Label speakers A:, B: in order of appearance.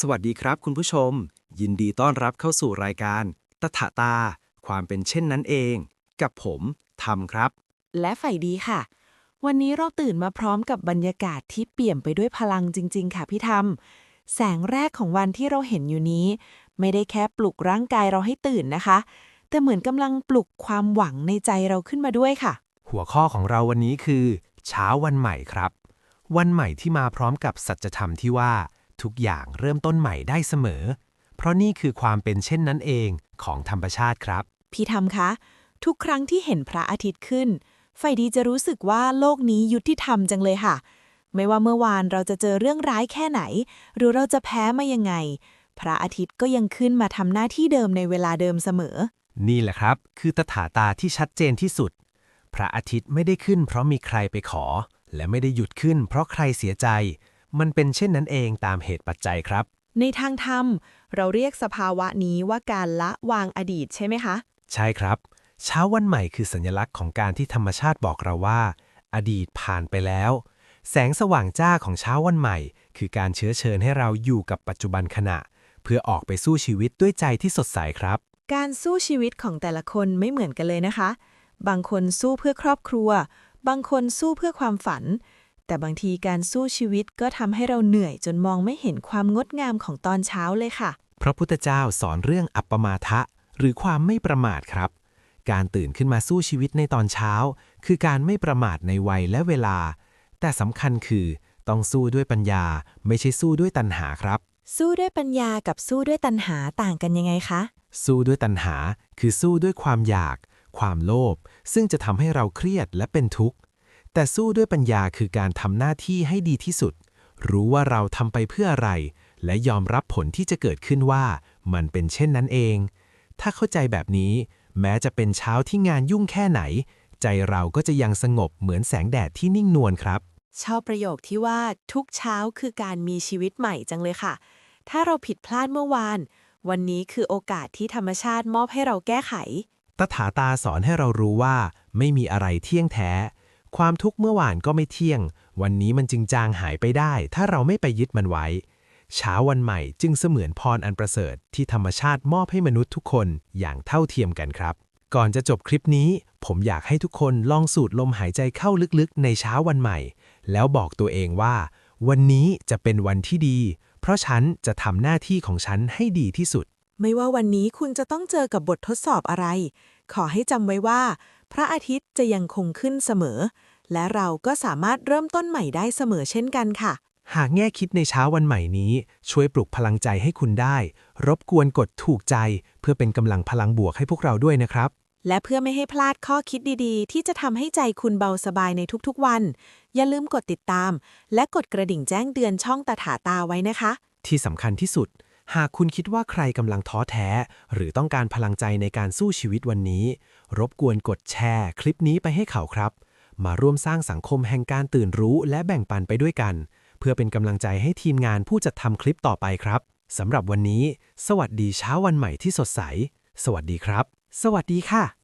A: สวัสดีครับคุณผู้ชม ยินดีต้อนรับเข้าสู่รายการ ตถาตา ความเป็นเช่นนั้นเอง กับผมทำครับ
B: และฝ่ายดีค่ะ วันนี้เราตื่นมาพร้อมกับบรรยากาศที่เปี่ยมไปด้วยพลังจริง ๆ ค่ะพี่ธรรมแสงแรกของวันที่เราเห็นอยู่นี้ ไม่ได้แค่ปลุกร่างกายเราให้ตื่นนะคะ แต่เหมือนกำลังปลุกความหวังในใจเราขึ้นมาด้วยค่ะ
C: หัวข้อของเราวันนี้คือ เช้าวันใหม่ครับ วันใหม่ที่มาพร้อมกับสัจธรรมที่ว่า ทุกอย่างเริ่มต้นใหม่ได้เสมอ เพราะนี่คือความเป็นเช่นนั้นเองของธรรมชาติครับ
B: พี่ธรรมคะ ทุกครั้งที่เห็นพระอาทิตย์ขึ้นฝ่ายดีจะรู้สึกว่าโลกนี้ยุติธรรมจังเลยค่ะ ไม่ว่าเมื่อวานเราจะเจอเรื่องร้ายแค่ไหน หรือเราจะแพ้มายังไง พระอาทิตย์ก็ยังขึ้นมาทำหน้าที่เดิมในเวลาเดิมเสมอ
C: นี่แหละครับ คือตถาตาที่ชัดเจนที่สุด พระอาทิตย์ไม่ได้ขึ้น เพราะมีใครไปขอ และไม่ได้หยุดขึ้น เพราะใครเสียใจ มันเป็นเช่นนั้นเองตามเหตุปัจจัยครับ
B: ในทางธรรม เราเรียกสภาวะนี้ว่าการละวางอดีตใช่ไหมคะ
C: ใช่ครับ เช้าวันใหม่คือสัญลักษณ์ของการที่ธรรมชาติบอกเราว่า อดีตผ่านไปแล้ว แสงสว่างจ้าของเช้าวันใหม่ คือการเชื้อเชิญให้เราอยู่กับปัจจุบันขณะ เพื่อออกไปสู้ชีวิตด้วยใจที่สดใสครับ
B: การสู้ชีวิตของแต่ละคนไม่เหมือนกันเลยนะคะ บางคนสู้เพื่อครอบครัว บางคนสู้เพื่อความฝัน แต่บางทีการสู้ชีวิตก็ทำให้เราเหนื่อยจนมองไม่เห็นความงดงามของตอนเช้าเลยค่ะ
C: พระพุทธเจ้าสอนเรื่องอัปปมาทะ หรือความไม่ประมาทครับ การตื่นขึ้นมาสู้ชีวิตในตอนเช้า คือการไม่ประมาทในวัยและเวลา แต่สำคัญคือต้องสู้ด้วยปัญญา ไม่ใช่สู้ด้วยตัณหาครับ
B: สู้ด้วยปัญญากับสู้ด้วยตัณหาต่างกันยังไงคะ
C: สู้ด้วยตัณหา คือสู้ด้วยความอยาก ความโลภซึ่งจะทำให้เราเครียดและเป็นทุกข์ แต่สู้ด้วยปัญญาคือการทำหน้าที่ให้ดีที่สุด รู้ว่าเราทำไปเพื่ออะไร และยอมรับผลที่จะเกิดขึ้นว่า มันเป็นเช่นนั้นเอง ถ้าเข้าใจแบบนี้ แม้จะเป็นเช้าที่งานยุ่งแค่ไหน ใจเราก็จะยังสงบเหมือนแสงแดดที่นิ่งนวลครับ
B: ชอบประโยคที่ว่าทุกเช้าคือการมีชีวิตใหม่จังเลยค่ะ ถ้าเราผิดพลาดเมื่อวาน วันนี้คือโอกาสที่ธรรมชาติมอบให้เราแก้ไข
C: ตถาตาสอนให้เรารู้ว่า ไม่มีอะไรเที่ยงแท้ ความทุกข์เมื่อวานก็ไม่เที่ยง วันนี้มันจึงจางหายไปได้ ถ้าเราไม่ไปยึดมันไว้ เช้าวันใหม่จึงเสมือนพรอันประเสริฐที่ธรรมชาติมอบให้มนุษย์ทุกคนอย่างเท่าเทียมกันครับ ก่อนจะจบคลิปนี้ ผมอยากให้ทุกคนลองสูดลมหายใจเข้าลึกๆ ในเช้าวันใหม่ แล้วบอกตัวเองว่า วันนี้จะเป็นวันที่ดี เพราะฉันจะทำหน้าที่ของฉันให้ดีที่สุด
B: ไม่ว่าวันนี้คุณจะต้องเจอกับบททดสอบอะไร ขอให้จำไว้ว่า พระอาทิตย์จะยังคงขึ้นเสมอ และเราก็สามารถเริ่มต้นใหม่ได้เสมอเช่นกันค่ะ
C: หากแง่คิดในเช้าวันใหม่นี้ ช่วยปลุกพลังใจให้คุณได้ รบกวนกดถูกใจ เพื่อเป็นกำลังพลังบวกให้พวกเราด้วยนะครับ
B: และเพื่อไม่ให้พลาดข้อคิดดีๆ ที่จะทำให้ใจคุณเบาสบายในทุกๆวัน อย่าลืมกดติดตาม และกดกระดิ่งแจ้งเตือนช่องตถาตาไว้นะคะ
C: ที่สำคัญที่สุด หากคุณคิดว่าใครกำลังท้อแท้ หรือต้องการพลังใจในการสู้ชีวิตวันนี้ รบกวนกดแชร์ คลิปนี้ไปให้เขาครับ มาร่วมสร้างสังคมแห่งการตื่นรู้และแบ่งปันไปด้วยกัน เพื่อเป็นกำลังใจให้ทีมงานผู้จัดทำคลิปต่อไปครับสำหรับวันนี้ สวัสดีเช้าวันใหม่ที่สดใส สวัสดีครับ สวัสดีค่ะ